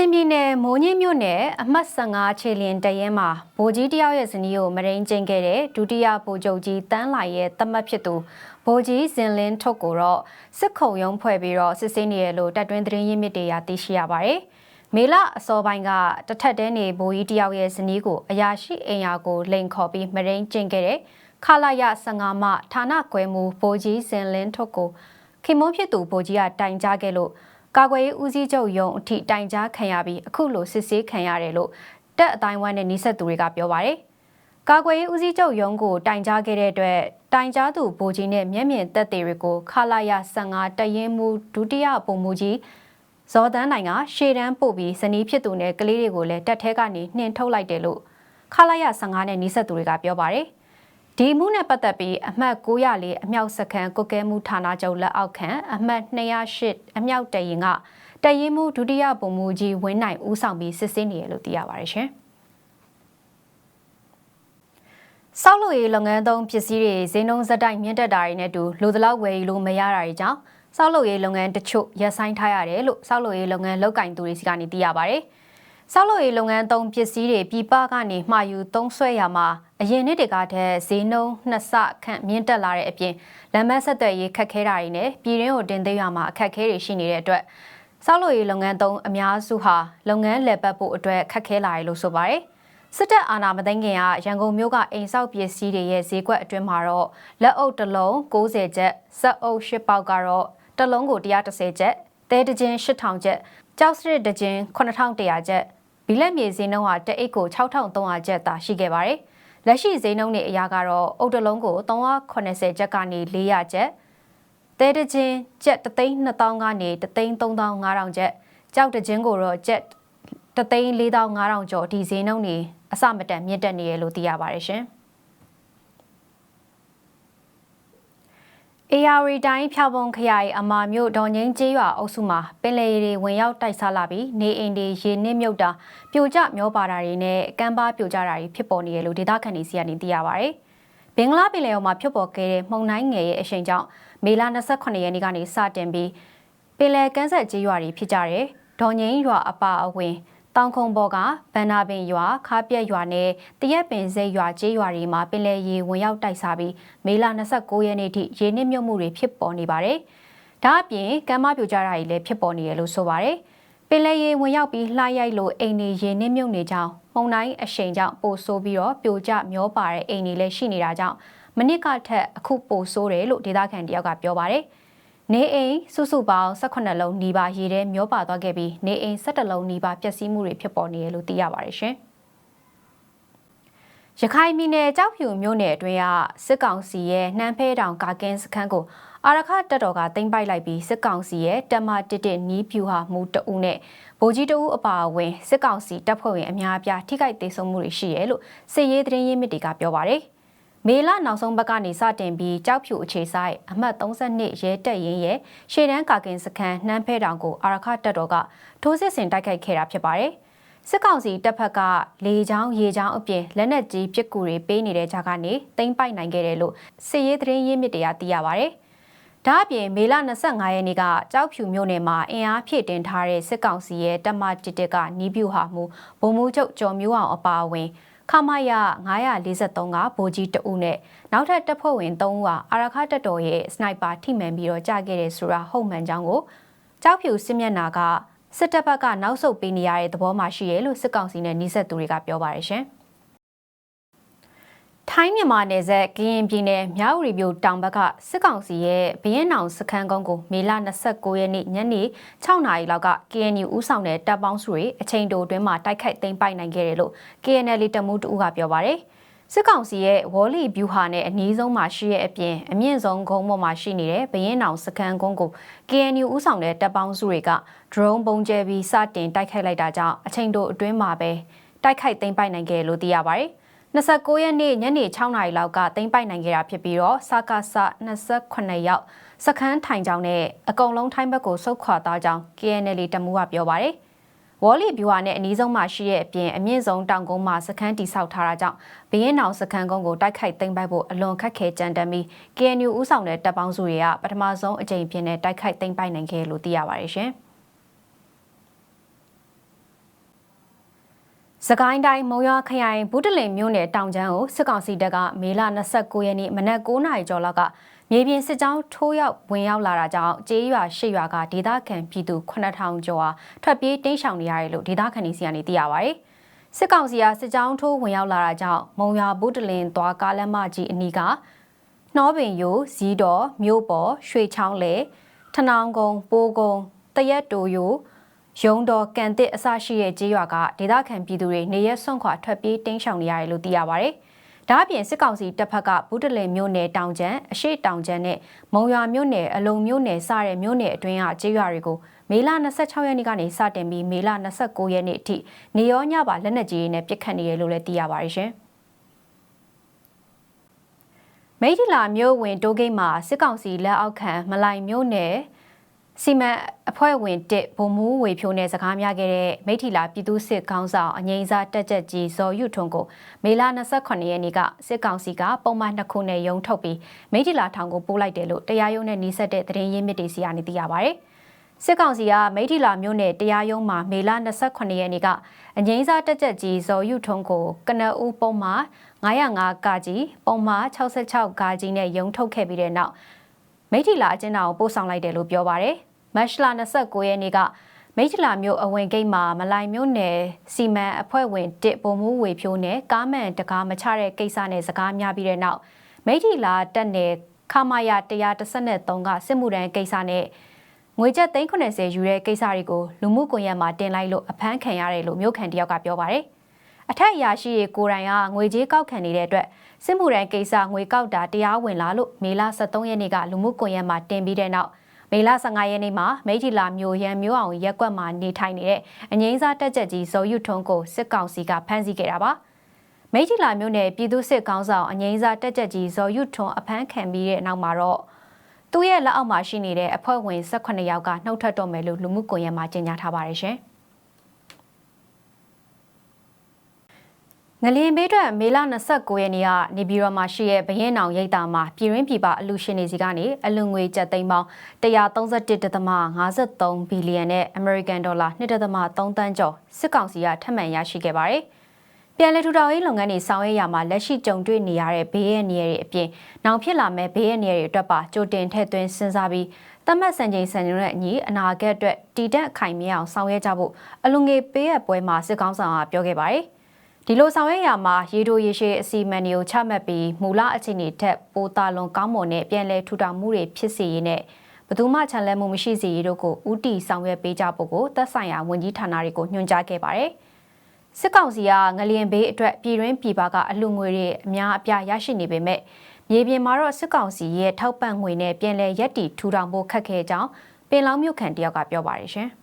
ချင်ပြည်နယ်မိုးညင်းမြို့နယ်အမှတ်15ခြေလျင်တရဲမှာဗိုလ်ကြီးတယောက်ရဲ့ဇနီးကိုမရိန်ကျင်းခဲ့တဲ့ဒုတိယဗိုလ်ချုပ်ကြီးတန်းလာရဲ့တမတ်ဖြစ်သူဗိုလ်ကြီးဇင်လင်းထုတ်ကိုတော့စစ်ခုံရုံးဖွဲ့ပြီးတော့စစ်ဆေးနေရလို့တပ်တွင်းသတင်းရင်းမြစ်တွေရသိရှိရပါတယ်။မေလအစောပိုင်းကတထက်တဲနေဗိုလ်ကြီးတယောက်ရဲ့ဇနီးကိုအရာရှိအိမ်ယာကိုလိန်ခေါ်ပြီးမရိန်ကျင်းခဲ့တဲ့ခလာရ15မှဌာနကွယ်မှုဗိုလ်ကြီးဇင်လင်းထုတ်ကိုခင်မုန်းဖြစ်သူဗိုလ်ကြီးကတိုင်ကြားခဲ့လို့ ကာကွယ်ရေးဦးစီးချုပ်ယုံအထိတိုင်ကြားခံရပြီးအခုလိုစစ်ဆေးခံရတယ်လို့တက်အတိုင်းဝိုင်းနဲ့နှိဆက်သူတွေကပြောပါတယ်။ကာကွယ်ရေးဦးစီးချုပ်ယုံကိုတိုင်ကြားခဲ့တဲ့အတွက်တိုင်ကြားသူဗိုလ်ကြီးနဲ့မျက်မြင်သက်သေတွေကိုခလာရ15တရင်မူဒုတိယပုံမူကြီးဇော်တန်းနိုင်ကရှေ့တန်းပို့ပြီးဇနီးဖြစ်သူနဲ့ကလေးတွေကိုလည်းတက်ထဲကနေနှင်ထုတ်လိုက်တယ်လို့ခလာရ15နဲ့နှိဆက်သူတွေကပြောပါတယ်။ ဒီမှုနဲ့ပတ်သက်ပြီးအမှတ်904အမြောက်စခန်းကုကဲမှုဌာနချုပ်လက်အောက်ခံအမှတ်208အမြောက်တရင်ကတရင်မှုဒုတိယဗိုလ်မှူးကြီးဝင်းနိုင်ဦးဆောင်ပြီးစစ်ဆေးနေရလို့သိရပါတယ်ရှင်။ဆောက်လုပ်ရေးလုပ်ငန်းသုံးပစ္စည်းတွေဈေးနှုန်းဇက်တိုက်မြင့်တက်တာတွေနဲ့တူလိုသလောက်ဝယ်ယူလို့မရတာတွေကြောင့်ဆောက်လုပ်ရေးလုပ်ငန်းတချို့ရပ်ဆိုင်းထားရတယ်လို့ဆောက်လုပ်ရေးလုပ်ငန်းလုပ်ကင်သူတွေစီကနေသိရပါတယ်။ ဆောက်လုပ်ရေးလုပ်ငန်းသုံးပစ္စည်းတွေပြည်ပကနေမှာယူသုံးဆွဲရမှာအရင်နှစ်တွေကတည်းဈေးနှုန်းနှစ်ဆခန့်မြင့်တက်လာတဲ့အပြင်လမ်းမဆက်သွယ်ရေးခက်ခဲတာတွေနဲ့ပြည်ရင်းကိုတင်သွင်းရမှာအခက်အခဲတွေရှိနေတဲ့အတွက်ဆောက်လုပ်ရေးလုပ်ငန်းသုံးအများစုဟာလုပ်ငန်းလည်ပတ်ဖို့အတွက်ခက်ခဲလာတယ်လို့ဆိုပါတယ်စစ်တပ်အာဏာမသိမ်းခင်ကရန်ကုန်မြို့ကအိမ်ဆောက်ပစ္စည်းတွေရဲ့ဈေးကွက်အတွင်းမှာတော့လက်အုပ်တစ်လုံး90ကျပ်စက်အုပ်10ပေါက်ကတော့တစ်လုံးကို130ကျပ်တဲတခြင်း8000ကျပ်ကြောက်စရစ်တခြင်း9100ကျပ် ဘီလက်မြေဈေးနှုန်းဟာတအိတ်ကို6300ကျပ်သာရှိခဲ့ပါတယ်။လက်ရှိဈေးနှုန်းတွေအရကတော့အုတ်တလုံးကို380ကျပ်ကနေ400ကျပ်တဲတချင်းကျပ်3,200ကနေ3,3500ကျပ်ကြောက်တချင်းကိုတော့ကျပ်3,4500ကျော်ဒီဈေးနှုန်းတွေအစမတန်မြင့်တက်နေရလို့သိရပါတယ်ရှင်။ AR တိုင်းဖြောက်ပုံခရိုင်အမာမြို့ဒေါ်ငင်းကျေးရွာအုပ်စုမှာပင်လယ်ရေဝင်ရောက်တိုက်စားလာပြီးနေအိမ်တွေရေနစ်မြုပ်တာပြိုကျမျောပါတာတွေနဲ့ကမ်းပါးပြိုကျတာတွေဖြစ်ပေါ်နေရလို့ဒေသခံတွေစီကနေသိရပါဗျ။ဘင်္ဂလားပင်လယ်အော်မှာဖြစ်ပေါ်ခဲ့တဲ့မှုန်တိုင်းငယ်ရဲ့အရှိန်ကြောင့်မေလ28ရက်နေ့ကနေစတင်ပြီးပင်လယ်ကမ်းဆက်ကျေးရွာတွေဖြစ်ကြတဲ့ဒေါ်ငင်းရွာအပါအဝင် တောင်ခုံပေါ်ကဗန္နာပင်ရွာခါပြက်ရွာနဲ့တရက်ပင်စိတ်ရွာကျေးရွာတွေမှာပင်လယ်ရေဝင်ရောက်တိုက်စားပြီးမေလ29ရက်နေ့ထိရေနစ်မြုပ်မှုတွေဖြစ်ပေါ်နေပါတယ်။ဒါအပြင်ကမ်းမပြိုကျတာတွေလည်းဖြစ်ပေါ်နေရလို့ဆိုပါတယ်။ပင်လယ်ရေဝင်ရောက်ပြီးလှိုက်ရိုက်လို့အိမ်တွေရေနစ်မြုပ်နေကြောင်းမှုန်တိုင်းအရှိန်ကြောင့်ပိုဆိုးပြီးတော့ပြိုကျမျောပါတဲ့အိမ်တွေလည်းရှိနေတာကြောင့်မနစ်ကထက်အခုပိုဆိုးတယ်လို့ဒေသခံတယောက်ကပြောပါတယ်။ နေအိမ်စုစုပေါင်း18လုံးနီးပါးရေထဲမျောပါသွားခဲ့ပြီးနေအိမ်17လုံးနီးပါးပျက်စီးမှုတွေဖြစ်ပေါ်နေတယ်လို့သိရပါတယ်ရှင်။ရခိုင်ပြည်နယ်ကြောက်ဖြူမြို့နယ်အတွင်းကစစ်ကောင်စီရဲ့နှမ်းဖဲတောင်ကာကင်းစခန်းကိုအာရခတပ်တော်ကတင်ပိုက်လိုက်ပြီးစစ်ကောင်စီရဲ့တမတစ်တစ်နီးဖြူဟာမူတအုပ်နဲ့ဗိုလ်ကြီးတအုပ်အပါအဝင်စစ်ကောင်စီတပ်ဖွဲ့ဝင်အများအပြားထိခိုက်ဒေဆုံးမှုတွေရှိရဲလို့စစ်ရေးသတင်းရင်းမြစ်တွေကပြောပါတယ်။ မေလနောက်ဆုံးဘက်ကနေစတင်ပြီးကြောက်ဖြူအခြေဆိုင်အမှတ်32ရဲတက်ရင်ရဲ့ရှေ့တန်းကာကင်စခန်းနှမ်းဖဲတောင်ကိုအာရခတပ်တော်ကထိုးစစ်ဆင်တိုက်ခိုက်ခဲ့တာဖြစ်ပါတယ်။စစ်ကောင်စီတပ်ဖက်ကလေချောင်းရေချောင်းအပြင်လက်နက်ကြီးပစ်ကူတွေပေးနေတဲ့ကြားကနေတိမ့်ပိုက်နိုင်ခဲ့တယ်လို့စစ်ရေးသတင်းရင်းမြစ်တွေကသိရပါတယ်။ဒါ့အပြင်မေလ25ရက်နေ့ကကြောက်ဖြူမြို့နယ်မှာအင်အားဖြည့်တင်ထားတဲ့စစ်ကောင်စီရဲ့တပ်မတစ်တက်ကနီးပြူဟာမှုဗိုလ်မှူးချုပ်ကျော်မျိုးအောင်အပါအဝင် ခမရ943ကဗိုလ်ကြီးတအုပ်နဲ့နောက်ထပ်တပ်ဖွဲ့ဝင်3ဦးဟာအာရခတပ်တော်ရဲ့စနိုက်ပါထိမှန်ပြီးတော့ကြာခဲ့တယ်ဆိုတာဟုတ်မှန်ကြောင်းကိုကြောက်ဖြူစစ်မျက်နာကစစ်တပ်ဘက်ကနောက်ဆုတ်ပေးနေရတဲ့သဘောမှရှိရဲလို့စစ်ကောင်စီနဲ့နှိဆက်သူတွေကပြောပါတယ်ရှင်။ ထိုင်းမြန်မာနယ်စပ်ကရင်ပြည်နယ်မြောက်ရီမြို့တောင်ဘက်ကစစ်ကောင်စီရဲ့ဘရင်နောင်စခန်းကုန်းကိုမေလ29ရက်နေ့ညနေ6နာရီလောက်က KNU ဦးဆောင်တဲ့တပ်ပေါင်းစုတွေအချိန်တိုအတွင်းမှာတိုက်ခိုက်သိမ်းပိုက်နိုင်ခဲ့တယ်လို့ KNL တမှုတူကပြောပါရယ်စစ်ကောင်စီရဲ့ဝေါ်လီဗျူဟာနဲ့အနည်းဆုံးမှာရှိတဲ့အပြင်အမြင့်ဆုံးဂုံးပေါ်မှာရှိနေတဲ့ဘရင်နောင်စခန်းကုန်းကို KNU ဦးဆောင်တဲ့တပ်ပေါင်းစုတွေက drone ပုံကျဲပြီးစတင်တိုက်ခိုက်လိုက်တာကြောင့်အချိန်တိုအတွင်းမှာပဲတိုက်ခိုက်သိမ်းပိုက်နိုင်ခဲ့လို့သိရပါတယ် 29ရက်နေ့ညနေ6နာရီလောက်ကသိမ်းပိုက်နိုင်ခဲ့တာဖြစ်ပြီးတော့စကားစ28ရောက်စခန်းထိုင်ကြောင်းနဲ့အကုန်လုံးထိုင်းဘက်ကိုဆုတ်ခွာသွားကြောင်း KNL တမှုကပြောပါတယ်။ဝေါ်လီဗျူဟာနဲ့အနီးဆုံးမှာရှိတဲ့အပြင်အမြင့်ဆုံးတောင်ကုန်းမှာစခန်းတိဆောက်ထားတာကြောင့်ဘရင်နောင်စခန်းကုန်းကိုတိုက်ခိုက်သိမ်းပိုက်ဖို့အလွန်ခက်ခဲကြမ်းတမ်းပြီး KNU ဦးဆောင်တဲ့တပ်ပေါင်းစုတွေကပထမဆုံးအကြိမ်ဖြစ်တဲ့တိုက်ခိုက်သိမ်းပိုက်နိုင်ခဲ့လို့သိရပါတယ်ရှင်။ စကိုင်းတိုင်းမုံရွာခရိုင်ဘူးတလင်မြို့နယ်တောင်ကျန်းကိုစစ်ကောင်စီတပ်ကမေလ29ရက်နေ့မနက်9:00နာရီကျော်လောက်ကမြေပြင်စစ်ကြောင်းထိုးရောက်ဝင်ရောက်လာတာကြောင့်ကျေးရွာရှစ်ရွာကဒေသခံပြည်သူ9000ကျော်ဟာထွက်ပြေးတိမ်းရှောင်နေရတယ်လို့ဒေသခံတွေစီကနေသိရပါဗျ။စစ်ကောင်စီကစစ်ကြောင်းထိုးဝင်ရောက်လာတာကြောင့်မုံရွာဘူးတလင်သွားကားလမ်းမကြီးအနီးကနှောပင်ယိုဇီးတော်မြို့ပေါ်ရွှေချောင်းလေထနောင်းကုန်းပိုးကုန်းတရက်တိုယို ရုံတော်ကန်တစ်အစရှိတဲ့ကြေးရွာကဒေသခံပြည်သူတွေနေရက်ဆွန့်ခွာထွက်ပြေးတိမ်းရှောင်နေရတယ်လို့သိရပါဗျ။ဒါအပြင်စစ်ကောင်စီတပ်ဖက်ကဘူးတလင်မြို့နယ်တောင်ကျန်းအရှိတောင်ကျန်းနဲ့မုံရွာမြို့နယ်အလုံမြို့နယ်စတဲ့မြို့နယ်အတွင်းကကြေးရွာတွေကိုမေလ26ရက်နေ့ကနေစတင်ပြီးမေလ29ရက်နေ့အထိနေရောညပါလက်နက်ကြီးတွေနဲ့ပစ်ခတ်နေတယ်လို့လည်းသိရပါတယ်ရှင်။မိထီလာမြို့ဝင်တိုးဂိတ်မှာစစ်ကောင်စီလက်အောက်ခံမလိုက်မြို့နယ် စီမံအဖွဲ့ဝင်တစ်ဗိုလ်မှူးဝေဖြိုးနဲ့စကားများခဲ့တဲ့မိထီလာပြည်သူစစ်ခေါင်းဆောင်အငိမ့်စားတက်ကြက်ကြီးဇော်ယုထွန်းကိုမေလ28ရက်နေ့ကစစ်ကောင်စီကပုံမှန်နှစ်ခုနဲ့ရုံထုတ်ပြီးမိထီလာထောင်ကိုပို့လိုက်တယ်လို့တရားရုံးနဲ့နှီးဆက်တဲ့သတင်းရင်းမြစ်တွေစီကနေသိရပါဗျ။စစ်ကောင်စီကမိထီလာမြို့နယ်တရားရုံးမှာမေလ28ရက်နေ့ကအငိမ့်စားတက်ကြက်ကြီးဇော်ယုထွန်းကိုကနအူးပုံမှာ905ကကြီးပုံမှာ66ကကြီးနဲ့ရုံထုတ်ခဲ့ပြီးတဲ့နောက်မိထီလာအကျဉ်းတော်ကိုပို့ဆောင်လိုက်တယ်လို့ပြောပါရယ်။ မတ်လ29ရက်နေ့ကမိထလာမြို့အဝင်ဂိတ်မှာမလိုင်မြို့နယ်စီမံအဖွဲ့ဝင်တစ်ပုံမှုဝေဖြိုးနဲ့ကားမှန်တကားမချတဲ့ကိစ္စနဲ့စကားများပြီးတဲ့နောက်မိထလာတက်နယ်ခမာယာ133ကစစ်မှုရန်ကိစ္စနဲ့ငွေကျပ်390ယူတဲ့ကိစ္စတွေကိုလူမှုကွန်ရက်မှာတင်လိုက်လို့အဖမ်းခံရတယ်လို့မြို့ခံတယောက်ကပြောပါတယ်။အထက်အရာရှိတွေကိုယ်တိုင်ကငွေကြေးကောက်ခံနေတဲ့အတွက်စစ်မှုရန်ကိစ္စငွေကောက်တာတရားဝင်လာလို့မေလ23ရက်နေ့ကလူမှုကွန်ရက်မှာတင်ပြီးတဲ့နောက် မေလ15ရက်နေ့မှာမိထီလာမြို့ရန်မြို့အောင်ရက်ကွက်မှာနေထိုင်နေတဲ့အငိမ့်စားတက်ကြက်ကြီးဇော်ယုထွန်းကိုစစ်ကောင်စီကဖမ်းဆီးခဲ့တာပါမိထီလာမြို့နယ်ပြည်သူ့စစ်ကောင်ဆောင်အငိမ့်စားတက်ကြက်ကြီးဇော်ယုထွန်းအဖမ်းခံပြီးတဲ့နောက်မှာတော့သူ့ရဲ့လက်အောက်မှာရှိနေတဲ့အဖွဲ့ဝင်18ယောက်ကနှုတ်ထွက်တော့မယ်လို့လူမှုကွန်ရက်မှာကြေညာထားပါတယ်ရှင်။ ငလင်ဘေးအတွက်မေလ29ရက်နေ့ကနေပြည်တော်မှာရှိတဲ့ဘရင်အောင်ရိပ်သာမှာပြည်ရင်းပြည်ပအလူရှင်တွေစီကနေအလူငွေကျပ်သိန်းပေါင်း131.53ဘီလီယံနဲ့ American Dollar 2.3တန်းကျော်စစ်ကောင်စီကထပ်မံရရှိခဲ့ပါတယ်။ပြန်လည်ထူထောင်ရေးလုပ်ငန်းတွေဆောင်ရွက်ရမှာလက်ရှိကြုံတွေ့နေရတဲ့ဘေးရန်နေရတွေအပြင်နောင်ဖြစ်လာမဲ့ဘေးရန်နေရတွေအတွက်ပါကြိုတင်ထည့်သွင်းစဉ်းစားပြီးတမတ်စံချိန်စံချိန်နဲ့အညီအနာဂတ်အတွက်တည်တံ့ခိုင်မြဲအောင်ဆောင်ရွက်ကြဖို့အလူငွေပေးအပ်ပွဲမှာစစ်ကောင်ဆောင်ကပြောခဲ့ပါတယ်။ ဒီလိုဆောင်ရွက်ရမှာရေတိုရေရှည်အစီအမံတွေကိုချမှတ်ပြီးမူလအခြေအနေထက်ပိုတာလွန်ကောင်းမွန်တဲ့ပြန်လည်ထူထောင်မှုတွေဖြစ်စေရေးနဲ့ဘသူမှချန်လဲမှုမရှိစေရေးတို့ကိုဥတီဆောင်ရွက်ပေးကြဖို့ကိုသက်ဆိုင်ရာဝန်ကြီးဌာနတွေကိုညွှန်ကြားခဲ့ပါတယ်။စစ်ကောင်စီကငလျင်ဘေးအတွက်ပြည်တွင်းပြည်ပကအလှငွေတွေအများအပြားရရှိနေပေမဲ့မြေပြင်မှာတော့စစ်ကောင်စီရဲ့ထောက်ပံ့ငွေနဲ့ပြန်လည်ရက်တီထူထောင်ဖို့ခက်ခဲကြောင်းပင်လောင်းမြို့ခံတယောက်ကပြောပါတယ်ရှင်။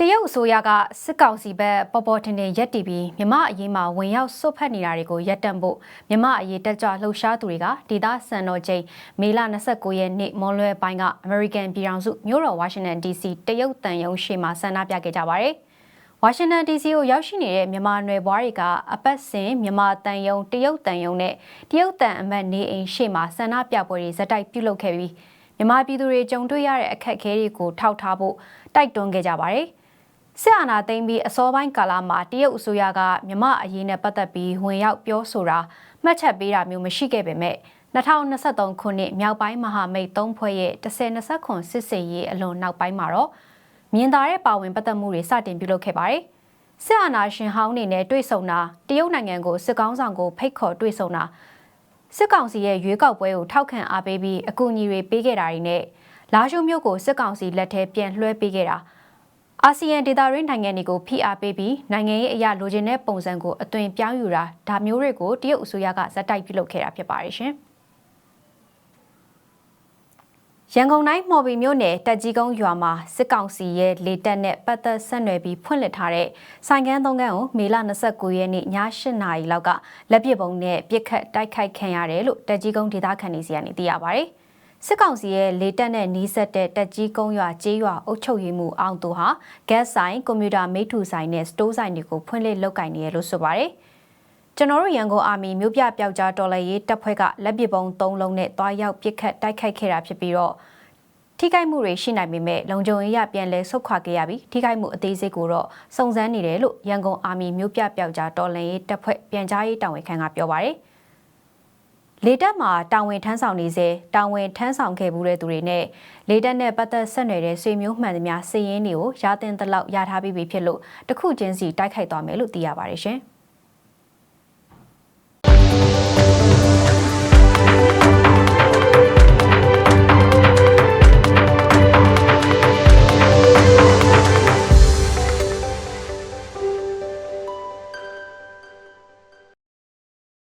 တရုတ်အစိုးရကစစ်ကောင်စီဘက်ပေါ်ပေါ်ထင်ထင်ရက်တီပြီးမြမအရေးမှာဝင်ရောက်ဆွတ်ဖက်နေတာတွေကိုရပ်တန့်ဖို့မြမအရေးတက်ကြွလှုပ်ရှားသူတွေကဒေသစံတော်ချိန်မေလ29ရက်နေ့မွန်လွယ်ပိုင်းကအမေရိကန်ပြည်ထောင်စုမြို့တော်ဝါရှင်တန် DC တရုတ်တန်ယုံရှေ့မှာဆန္ဒပြခဲ့ကြပါတယ်။ဝါရှင်တန် DC ကိုရောက်ရှိနေတဲ့မြန်မာနွယ်ဘွားတွေကအပတ်စဉ်မြန်မာတန်ယုံတရုတ်တန်ယုံနဲ့တရုတ်တန်အမတ်နေအိမ်ရှေ့မှာဆန္ဒပြပွဲတွေဇက်တိုက်ပြုလုပ်ခဲ့ပြီးမြန်မာပြည်သူတွေကြုံတွေ့ရတဲ့အခက်အခဲတွေကိုထောက်ထားဖို့တိုက်တွန်းခဲ့ကြပါတယ်။ စစ်အာဏာသိမ်းပြီးအစောပိုင်းကာလမှာတရုတ်အစိုးရကမြမအရေးနဲ့ပတ်သက်ပြီးဝင်ရောက်ပြောဆိုတာမှတ်ချက်ပေးတာမျိုးမရှိခဲ့ပေမဲ့2023ခုနှစ်မြောက်ပိုင်းမဟာမိတ်သုံးဖွဲ့ရဲ့10-20ခွန်စစ်စေးရေးအလွန်နောက်ပိုင်းမှာတော့မြင်သာတဲ့ပါဝင်ပတ်သက်မှုတွေစတင်ပြုလုပ်ခဲ့ပါတယ်။စစ်အာဏာရှင်ဟောင်းနေနဲ့တွေ့ဆုံတာတရုတ်နိုင်ငံကိုစစ်ကောင်းဆောင်ကိုဖိတ်ခေါ်တွေ့ဆုံတာစစ်ကောင်စီရဲ့ရွေးကောက်ပွဲကိုထောက်ခံအားပေးပြီးအကူအညီတွေပေးခဲ့တာတွေနဲ့လာရှုမြို့ကိုစစ်ကောင်စီလက်ထဲပြန်လွှဲပေးခဲ့တာ အာဆီယံဒေသရင်းနိုင်ငံတွေကိုဖိအားပေးပြီးနိုင်ငံရေးအရာလိုချင်တဲ့ပုံစံကိုအသွင်ပြောင်းယူတာဒါမျိုးတွေကိုတရုတ်အစိုးရကဇက်တိုက်ပြုလုပ်ခဲ့တာဖြစ်ပါတယ်ရှင်။ရန်ကုန်တိုင်းမော်ဘီမြို့နယ်တက်ကြီးကုန်းရွာမှာစစ်ကောင်စီရဲ့လေတပ်နဲ့ပတ်သက်ဆက်နွယ်ပြီးဖွင့်လှစ်ထားတဲ့ဆိုင်ကန်းသုံးကန်းကိုမေလ29ရက်နေ့ည8နာရီလောက်ကလက်ပစ်ပုံနဲ့ပြစ်ခတ်တိုက်ခိုက်ခံရတယ်လို့တက်ကြီးကုန်းဒေသခံတွေစီကနေသိရပါဗျ။ စစ်ကောင်စီရဲ့လေတက်နဲ့နီးစပ်တဲ့တက်ကြီးကုန်းရွာကျေးရွာအုပ်ချုပ်ရေးမှုအောင်သူဟာ gas ဆိုင်ကွန်ပျူတာမိထူဆိုင်နဲ့စတိုးဆိုင်တွေကိုဖွင့်လှစ်လုပ်ကင်နေရလို့ဆိုပါတယ်။ကျွန်တော်တို့ရန်ကုန်အာမီမြို့ပြပျောက်ကြားတော်လှန်ရေးတပ်ဖွဲ့ကလက်ပစ်ပုံ၃လုံးနဲ့တွားရောက်ပစ်ခတ်တိုက်ခိုက်ခဲ့တာဖြစ်ပြီးတော့ထိခိုက်မှုတွေရှိနိုင်ပေမဲ့လုံခြုံရေးရပြန်လဲဆုတ်ခွာခဲ့ရပြီးထိခိုက်မှုအသေးစိတ်ကိုတော့စုံစမ်းနေတယ်လို့ရန်ကုန်အာမီမြို့ပြပျောက်ကြားတော်လှန်ရေးတပ်ဖွဲ့ပြန်ကြားရေးတာဝန်ခံကပြောပါရယ် လေတပ်မှာတာဝန်ထမ်းဆောင်နေစေတာဝန်ထမ်းဆောင်ခဲ့မှုတဲ့သူတွေနဲ့လေတပ်နဲ့ပတ်သက်ဆက်နွယ်တဲ့ဆွေမျိုးမှန်သမျှစည်ရင်းတွေကိုရာတင်တလောက်ရထားပြီးပြီဖြစ်လို့တစ်ခုချင်းစီတိုက်ခိုက်သွားမယ်လို့သိရပါတယ်ရှင်။